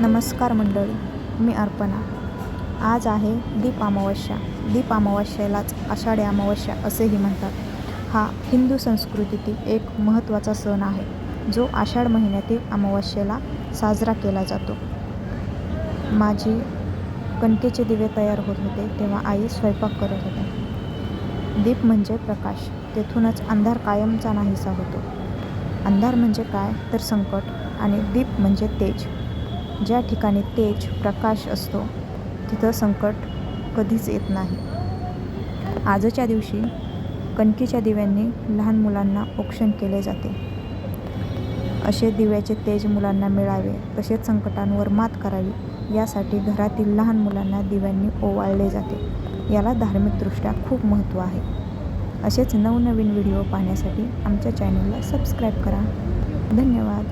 नमस्कार मंडळी मी अर्पणा. आज आहे दीप अमावस्या. दीप अमावस्येलाच आषाढी अमावस्या असेही म्हणतात. हा हिंदू संस्कृतीतील एक महत्त्वाचा सण आहे जो आषाढ महिन्यातील अमावस्येला साजरा केला जातो. माझी कणकेचे दिवे तयार होत होते तेव्हा आई स्वयंपाक करत होते दीप म्हणजे प्रकाश तेथूनच अंधार कायमचा नाहीसा होतो. अंधार म्हणजे काय तर संकट आणि दीप म्हणजे तेज. ज्या ठिकाणी तेज प्रकाश असतो तिथं संकट कधीच येत नाही. आजच्या दिवशी कणकीच्या दिव्यांनी लहान मुलांना औक्षण केले जाते. असे दिव्याचे तेज मुलांना मिळावे तसेच संकटांवर मात करावी यासाठी घरातील लहान मुलांना दिव्यांनी ओवाळले जाते. याला धार्मिकदृष्ट्या खूप महत्त्व आहे. असेच नवनवीन व्हिडिओ पाहण्यासाठी आमच्या चॅनलला सबस्क्राईब करा. धन्यवाद.